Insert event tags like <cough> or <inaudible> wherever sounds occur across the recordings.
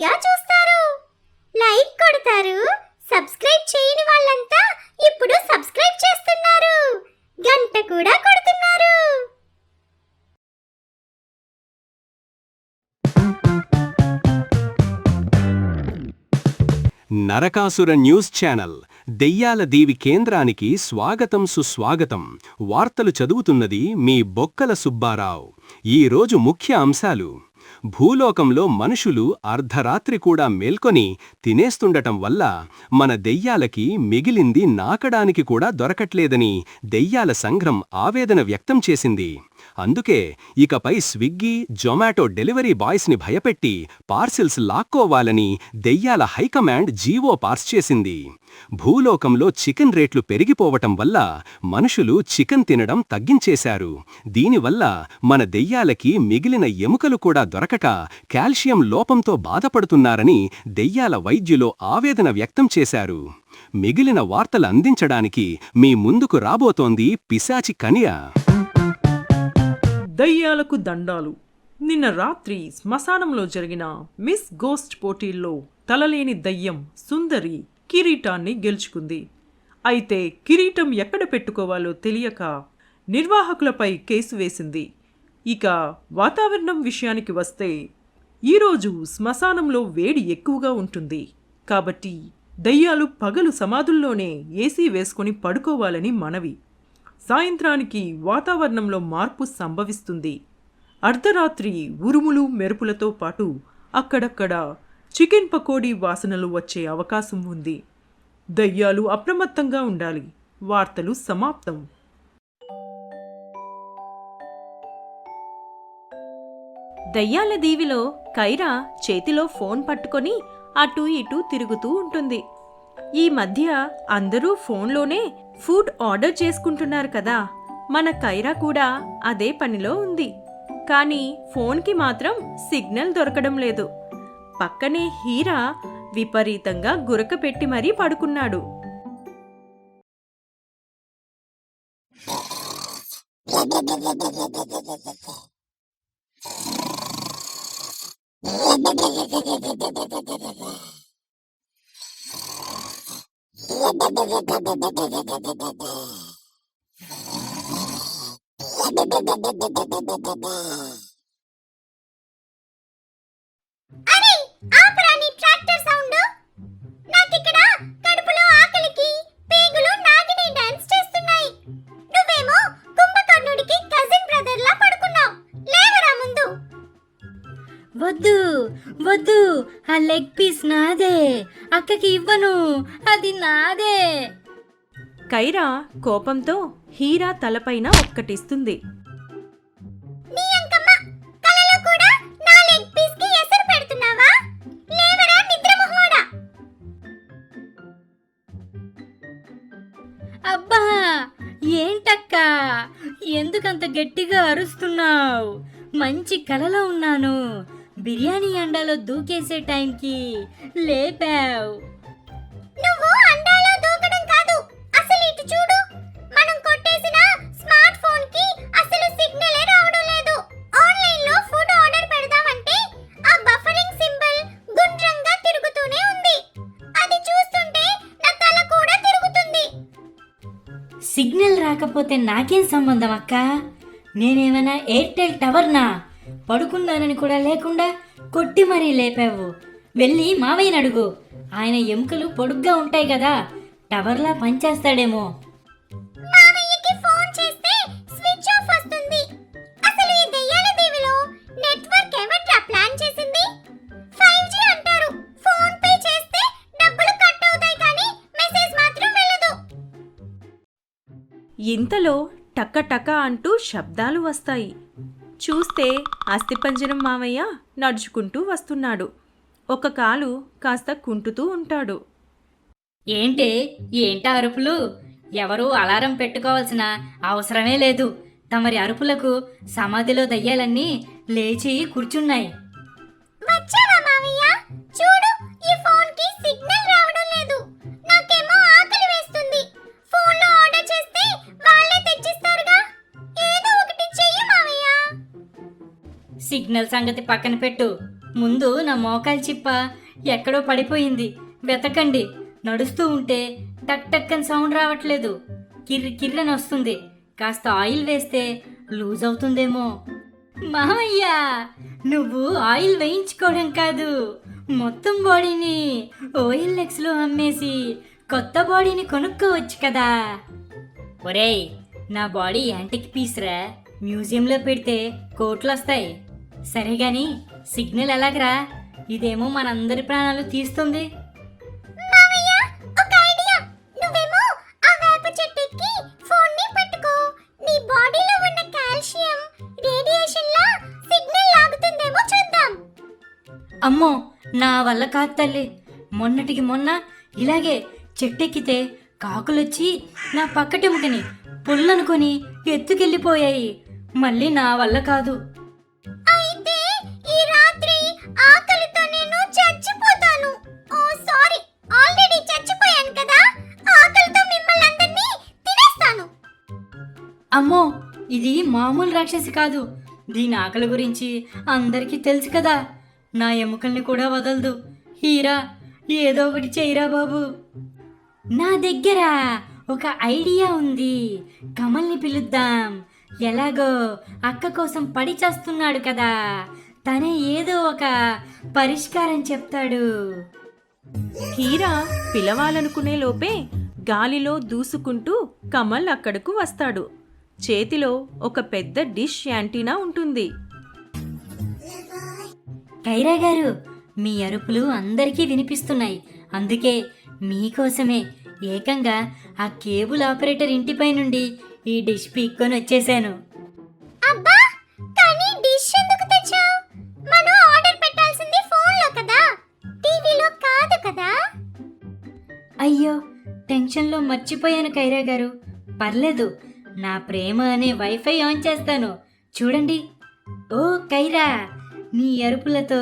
పూర్తిగా చూస్తారు. లైక్ కొడతారు. సబ్స్క్రైబ్ చేయని వాళ్ళంతా ఇప్పుడు సబ్స్క్రైబ్ చేస్తున్నారు. గంట కూడా కొడుతున్నారు. నరకాసుర న్యూస్ ఛానల్ దెయ్యాల దీవి కేంద్రానికి స్వాగతం సుస్వాగతం. వార్తలు చదువుతున్నది మీ బొక్కల సుబ్బారావు. ఈరోజు ముఖ్య అంశాలు. భూలోకంలో మనుషులు అర్ధరాత్రి కూడా మేల్కొని తినేస్తుండటం వల్ల మన దెయ్యాలకి మిగిలింది నాకడానికి కూడా దొరకట్లేదని దెయ్యాల సంఘం ఆవేదన వ్యక్తం చేసింది. అందుకే ఇకపై స్విగ్గీ జొమాటో డెలివరీ బాయ్స్ని భయపెట్టి పార్సిల్స్ లాక్కోవాలని దెయ్యాల హైకమాండ్ జీవో పాస్ చేసింది. భూలోకంలో చికెన్ రేట్లు పెరిగిపోవటం వల్ల మనుషులు చికెన్ తినడం తగ్గించేశారు. దీనివల్ల మన దెయ్యాలకి మిగిలిన ఎముకలు కూడా దొరకక కాల్షియం లోపంతో బాధపడుతున్నారని దెయ్యాల వైద్యులు ఆవేదన వ్యక్తం చేశారు. మిగిలిన వార్తలు అందించడానికి మీ ముందుకు రాబోతోంది పిశాచి కనియా. దయ్యాలకు దండాలు. నిన్న రాత్రి శ్మశానంలో జరిగిన మిస్ గోస్ట్ పోటీల్లో తలలేని దయ్యం సుందరి కిరీటాన్ని గెలుచుకుంది. అయితే కిరీటం ఎక్కడ పెట్టుకోవాలో తెలియక నిర్వాహకులపై కేసు వేసింది. ఇక వాతావరణం విషయానికి వస్తే ఈరోజు శ్మశానంలో వేడి ఎక్కువగా ఉంటుంది. కాబట్టి దయ్యాలు పగలు సమాధుల్లోనే ఏసీ వేసుకొని పడుకోవాలని మనవి. సాయంత్రానికి వాతావరణంలో మార్పు సంభవిస్తుంది. అర్ధరాత్రి ఉరుములు మెరుపులతో పాటు అక్కడక్కడ చికెన్ పకోడీ వాసనలు వచ్చే అవకాశం ఉంది. దయ్యాలు అప్రమత్తంగా ఉండాలి. వార్తలు సమాప్తం. దయ్యాల దీవిలో కైరా చేతిలో ఫోన్ పట్టుకొని అటూ ఇటూ తిరుగుతూ ఉంటుంది. ఈ మధ్య అందరూ ఫోన్లోనే ఫుడ్ ఆర్డర్ చేసుకుంటున్నారు కదా. మన కైరా కూడా అదే పనిలో ఉంది. కానీ ఫోన్కి మాత్రం సిగ్నల్ దొరకడం లేదు. పక్కనే హీరా విపరీతంగా గురక పెట్టి మరీ పడుకున్నాడు. <laughs> అరే ఆపరా నీ ట్రాక్టర్ సౌండ్ నాకు ఇక్కడ కడుపులో ఆకలికి పేగులు నాగిని డాన్స్ చేస్తున్నాయి నువ్వేమో కుంభకర్ణుడికి కజిన్ బ్రదర్ లా పడుకున్నావు లేవరా ముందు వద్దు వద్దు ఆ లెగ్ పీస్ నాదే. అక్కకి ఇవ్వను. అది నాదే. కైరా కోపంతో హీరా తలపైన ఒక్కటిస్తుంది. నీ అంకమ్మ కలలో కూడా నా లెగ్ పీస్కి ఎసరు పెడుతున్నావా? లేవరా నిద్ర మొహోడా అబ్బా ఏంటక్క? ఎందుకంత గట్టిగా అరుస్తున్నావు? మంచి కలలో ఉన్నాను. బిర్యానీ అండాలో దూకేసే టైంకి లేపావు. నువ్వు అండాలో దూకడం కాదు అసలు ఇటు చూడు. మనం కొట్టేసిన స్మార్ట్ ఫోన్కి అసలు సిగ్నలే రావడం లేదు. ఆన్లైన్లో ఫుడ్ ఆర్డర్ పెడదామంటే ఆ బఫరింగ్ సింబల్ గుండ్రంగా తిరుగుతూనే ఉంది. అది చూస్తుంటే నా తల కూడా తిరుగుతుంది. సిగ్నల్ రాకపోతే నాకేం సంబంధం అక్క? నేనేమైనా ఎయిర్టెల్ టవర్నా? పడుకున్నానని కూడా లేకుండా కొట్టి మరీ లేపావు. వెళ్ళి మావయ్యని అడుగు. ఆయన ఎముకలు పొడుగ్గా ఉంటాయి కదా టవర్లా పనిచేస్తాడేమో. మామయ్యకి ఫోన్ చేస్తే స్విచ్ ఆఫ్ వస్తుంది. అసలు ఈ దెయ్యాల దీవిలో నెట్వర్క్ ఎవట్రా ప్లాన్ చేసింది? 5G అంటారు. ఫోన్ పే చేస్తే డబ్బులు కట్ అవుతాయి కానీ మెసేజ్ మాత్రం వెళ్ళదు. ఇంతలో టక్క టక అంటూ శబ్దాలు వస్తాయి. చూస్తే అస్థిపంజరం మామయ్య నడుచుకుంటూ వస్తున్నాడు. ఒక కాలు కాస్త కుంటుతూ ఉంటాడు. ఏంటి? ఏంటి అరుపులు? ఎవరూ అలారం పెట్టుకోవాల్సిన అవసరమే లేదు. తమరి అరుపులకు సమాధిలో దయ్యాలన్నీ లేచి కూర్చున్నాయి. సిగ్నల్ సంగతి పక్కన పెట్టు. ముందు నా మోకాలు చిప్ప. ఎక్కడో పడిపోయింది. వెతకండి. నడుస్తూ ఉంటే టక్ టక్ అని సౌండ్ రావట్లేదు. కిర్రి కిర్రని వస్తుంది. కాస్త ఆయిల్ వేస్తే లూజ్ అవుతుందేమో. మామయ్య! నువ్వు ఆయిల్ వేయించుకోవడం కాదు. మొత్తం బాడీని ఓఎల్ఎక్స్లో అమ్మేసి కొత్త బాడీని కొనుక్కోవచ్చు కదా. ఒరేయ్ నా బాడీ యాంటిక్ పీస్ రా. మ్యూజియంలో పెడితే కోట్లు వస్తాయి సరే గాని సిగ్నల్ ఎలాగరా? ఇదేమో మనందరి ప్రాణాలు తీస్తుంది. అమ్మో నా వల్ల కాదు తల్లి. మొన్నటికి మొన్న ఇలాగే చెట్టెక్కితే కాకులొచ్చి నా పక్కటెముకని పుల్లనుకొని ఎత్తుకెళ్ళిపోయాయి. మళ్ళీ నా వల్ల కాదు. అమ్మో ఇది మామూలు రాక్షసి కాదు. దీని ఆకలి గురించి అందరికీ తెలుసు కదా. నా ఎముకల్ని కూడా వదలదు. హీరా ఏదో ఒకటి చేయరా బాబు. నా దగ్గర ఒక ఐడియా ఉంది. కమల్ని పిలుద్దాం. ఎలాగో అక్క కోసం పడి చేస్తున్నాడు కదా. తనే ఏదో ఒక పరిష్కారం చెప్తాడు. హీరా పిలవాలనుకునే లోపే గాలిలో దూసుకుంటూ కమల్ అక్కడకు వస్తాడు. చేతిలో ఒక పెద్ద డిష్ యాంటీనా ఉంటుంది. కైరా గారు మీ అరుపులు అందరికీ వినిపిస్తున్నాయి. అందుకే మీకోసమే ఏకంగా ఆ కేబుల్ ఆపరేటర్ ఇంటిపై నుండి ఈ డిష్ పీక్కొని వచ్చేసాను. అబ్బా! కానీ డిష్ ఎందుకు తెచ్చావు? మనం ఆర్డర్ పెట్టాల్సింది ఫోన్లో కదా టీవీలో కాదు కదా. అయ్యో టెన్షన్లో మర్చిపోయాను కైరా గారు. పర్లేదు నా ప్రేమ అనే వైఫై ఆన్ చేస్తాను. చూడండి. ఓ కైరా! నీ అరుపులతో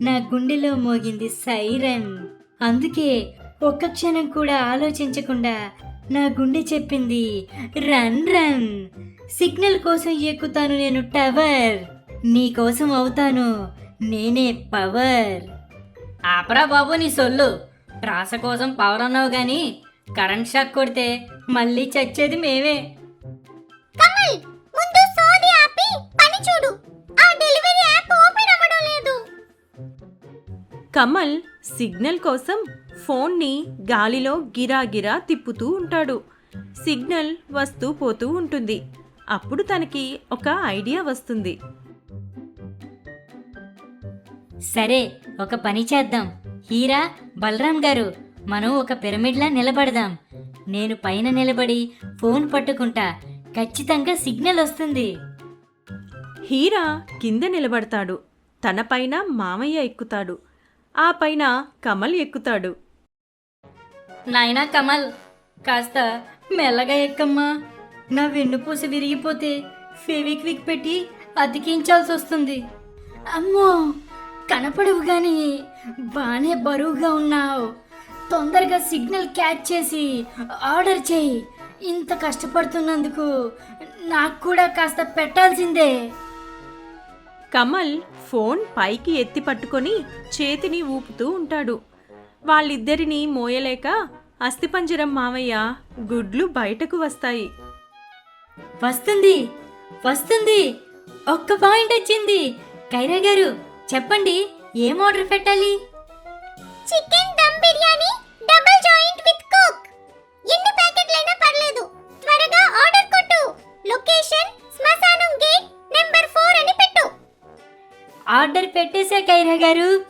నా గుండెలో మోగింది సైరన్. అందుకే ఒక్క క్షణం కూడా ఆలోచించకుండా నా గుండె చెప్పింది రన్ రన్! సిగ్నల్ కోసం ఎక్కుతాను నేను టవర్! నీ కోసం అవుతాను నేనే పవర్! ఆపరా బాబు నీ సొల్లు! రాస కోసం పవర్ అన్నావు కానీ కరెంట్ షాక్ కొడితే మళ్ళీ చచ్చేది మేమే. కమల్ సిగ్నల్ కోసం ఫోన్ని గాలిలో గిరాగిరా తిప్పుతూ ఉంటాడు. సిగ్నల్ వస్తూ పోతూ ఉంటుంది. అప్పుడు తనకి ఒక ఐడియా వస్తుంది. సరే ఒక పని చేద్దాం. హీరా బలరాం గారు మనం ఒక పిరమిడ్లా నిలబడదాం. నేను పైన నిలబడి ఫోన్ పట్టుకుంటా. ఖచ్చితంగా సిగ్నల్ వస్తుంది. హీరా కింద నిలబడతాడు. తన పైన మామయ్య ఎక్కుతాడు. ఆ పైన కమల్ ఎక్కుతాడు. నాయనా కమల్ కాస్త మెల్లగా ఎక్కమ్మా. నా వెన్నుపూస విరిగిపోతే ఫెవిక్విక్ పెట్టి అతికించాల్సి వస్తుంది. అమ్మో కనపడవు గాని బాగానే బరువుగా ఉన్నావు. తొందరగా సిగ్నల్ క్యాచ్ చేసి ఆర్డర్ చేయి. ఇంత కష్టపడుతున్నందుకు నాకు కూడా కాస్త పెట్టాల్సిందే. కమల్ ఫోన్ పైకి ఎత్తి పట్టుకొని చేతిని ఊపుతూ ఉంటాడు. వాళ్ళిద్దరినీ మోయలేక అస్థిపంజరం మావయ్య గుడ్లు బయటకు వస్తాయి. వస్తుంది వస్తుంది ఒక్క పాయింట్ వచ్చింది. కైరా గారు చెప్పండి ఏం ఆర్డర్ పెట్టాలి? Chicken dum biryani double joint with Coke order పెట్టేశా Kaira గారు.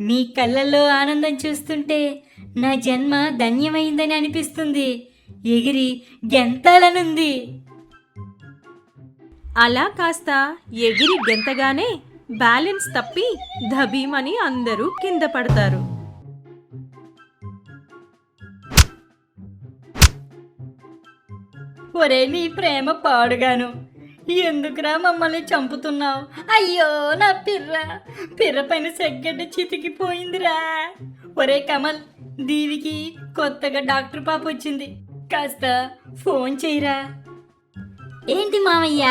మీ కళ్ళల్లో ఆనందం చూస్తుంటే నా జన్మ ధన్యమైందని అనిపిస్తుంది. ఎగిరి గెంతాలనుంది. అలా కాస్త ఎగిరి గెంతగానే బ్యాలెన్స్ తప్పి ధబీమని అందరూ కింద పడతారు. ఒరే నీ ప్రేమ పాడుగాను. ఎందుకురా మమ్మల్ని చంపుతున్నావు? అయ్యో నా పిర్ర. పిర్ర పైన సెగ్గడ్డ చితికిపోయిందిరా. ఒరే కమల్ దీవికి కొత్తగా డాక్టర్ పాప వచ్చింది. కాస్త ఫోన్ చేయరా. ఏంటి మామయ్య?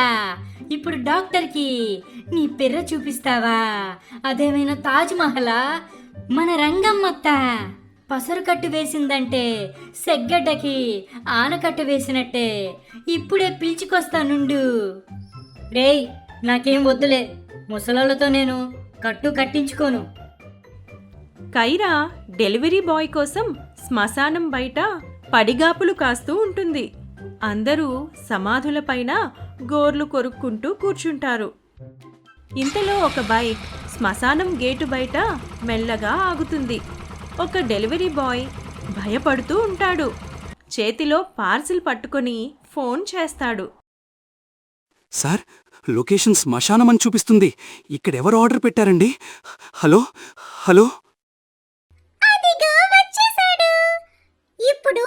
ఇప్పుడు డాక్టర్కి నీ పిర్ర చూపిస్తావా? అదేమైనా తాజ్మహలా మన రంగమ్మత్తా. పసరు కట్టు వేసిందంటే సెగ్గడ్డకి ఆనకట్టు వేసినట్టే. ఇప్పుడే పిలిచికొస్తానుండు రేయ్ నాకేం వద్దులే. ముసలాళ్ళతో నేను కట్టు కట్టించుకోను. కైరా డెలివరీ బాయ్ కోసం శ్మశానం బయట పడిగాపులు కాస్తూ ఉంటుంది. అందరూ సమాధులపైన గోర్లు కొరుక్కుంటూ కూర్చుంటారు. ఇంతలో ఒక బైక్ శ్మశానం గేటు బయట మెల్లగా ఆగుతుంది. ఒక డెలివరీ బాయ్ భయపడుతూ ఉంటాడు. చేతిలో పార్సిల్ పట్టుకొని ఫోన్ చేస్తాడు. సార్ లొకేషన్ శ్మశానం అని చూపిస్తుంది. ఇక్కడెవరు ఆర్డర్ పెట్టారండి? హలో? హలో? అదిగో వచ్చేసాడు. ఇప్పుడు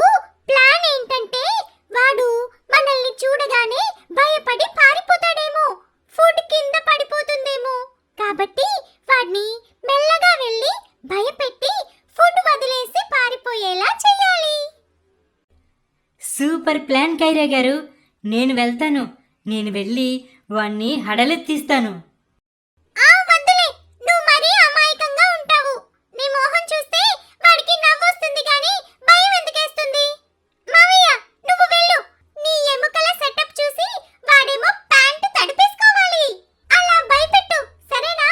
ప్లాన్ ఏంటంటే వాడు మనల్ని చూడగానే భయపడి పారిపోతాడేమో. ఫుడ్ కింద పడిపోతుందేమో. కాబట్టి వాడిని మెల్లగా వెళ్ళి భయపెట్టి ఫుడ్ వదిలేసి పారిపోయేలా చేయాలి సూపర్ ప్లాన్ కైరా గారు. నేను వెళ్తాను. నేను వెళ్ళి వాణ్ణి హడలెత్తిస్తాను ఆ వద్దులే. నువ్వు మరీ అమాయకంగా ఉంటావు. నీ మోహం చూస్తే వాడికి నవ్వొస్తుంది కానీ భయం ఎందుకేస్తుంది? మావయ్య నువ్వు వెళ్ళు. నీ ఎముకల సెటప్ చూసి వాడేమో ప్యాంటు తడిపేసుకోవాలి. అలా భయపెట్టు. సరేనా?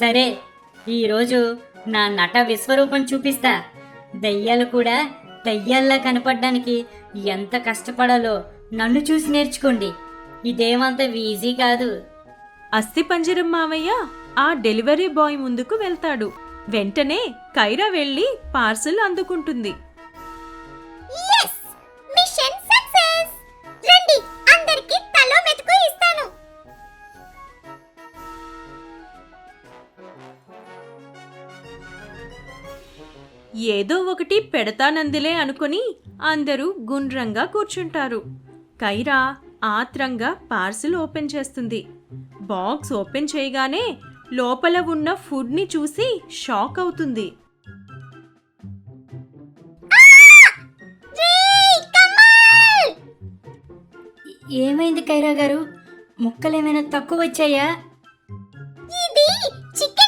సరే ఈరోజు నా నట విశ్వరూపం చూపిస్తా. దయ్యాలు కూడా దయ్యాల్లా కనపడడానికి ఎంత కష్టపడాలో నన్ను చూసి నేర్చుకోండి. ఇదేమంత ఈజీ కాదు. అస్థిపంజరం మావయ్య ఆ డెలివరీ బాయ్ ముందుకు వెళ్తాడు. వెంటనే కైరా వెళ్ళి పార్సిల్ అందుకుంటుంది. ఏదో ఒకటి పెడతానందిలే అనుకుని అందరూ గుండ్రంగా కూర్చుంటారు. కైరా ఆత్రంగా పార్సిల్ ఓపెన్ చేస్తుంది. బాక్స్ ఓపెన్ చేయగానే లోపల ఉన్న ఫుడ్ని చూసి షాక్ అవుతుంది. ఏమైంది కైరా గారు? ముక్కలేమైనా తక్కువ వచ్చాయా? ఇది చికెన్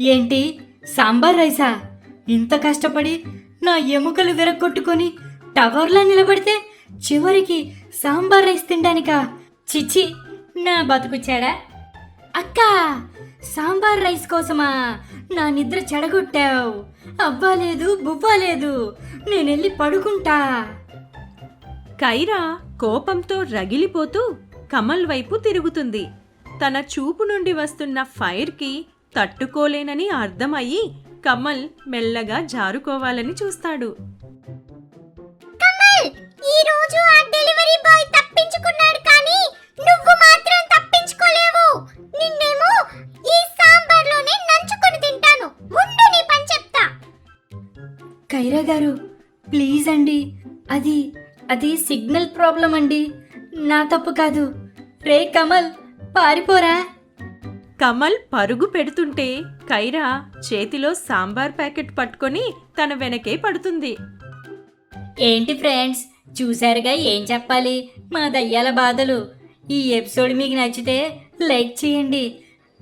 ఏంటి? సాంబార్ రైసా? ఇంత కష్టపడి నా ఎముకలు విరగొట్టుకొని టవర్లో నిలబడితే చివరికి సాంబార్ రైస్ తినడానికా చిచ్చి నా బతుకుచ్చాడా? అక్క సాంబార్ రైస్ కోసమా? నా నిద్ర చెడగొట్టావు. అవ్వాలేదు బువ్వాలేదు నేనెళ్ళి పడుకుంటా. కైరా కోపంతో రగిలిపోతూ కమల్ వైపు తిరుగుతుంది. తన చూపు నుండి వస్తున్న ఫైర్కి తట్టుకోలేనని అర్థమయ్యి కమల్ మెల్లగా జారుకోవాలని చూస్తాడు. కమల్ ఈ రోజు ఆ డెలివరీ బాయ్ తప్పించుకున్నాడు కానీ నువ్వు మాత్రం తప్పించుకోలేవు. నిన్నేమో ఈ సాంబార్లోనే నంచుకొని తింటాను. ముందు నీ పని చెప్తా. కైరా గారు ప్లీజ్ అండి. అది అది సిగ్నల్ ప్రాబ్లం అండి. నా తప్పు కాదు. రే కమల్ పారిపోరా. కమల్ పరుగు పెడుతుంటే కైరా చేతిలో సాంబార్ ప్యాకెట్ పట్టుకొని తన వెనకే పడుతుంది. ఏంటి ఫ్రెండ్స్ చూశారుగా ఏం చెప్పాలి? మా దయ్యాల బాధలు. ఈ ఎపిసోడ్ మీకు నచ్చితే లైక్ చేయండి.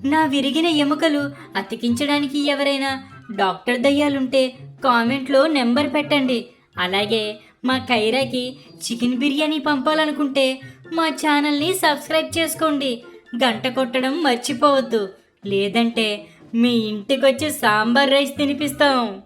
నా విరిగిన ఎముకలు అతికించడానికి ఎవరైనా డాక్టర్ దయ్యాలుంటే కామెంట్లో నెంబర్ పెట్టండి. అలాగే మా కైరాకి చికెన్ బిర్యానీ పంపాలనుకుంటే మా ఛానల్ని సబ్స్క్రైబ్ చేసుకోండి. గంట కొట్టడం మర్చిపోవద్దు. లేదంటే మీ ఇంటికొచ్చి సాంబార్ రైస్ తినిపిస్తాం.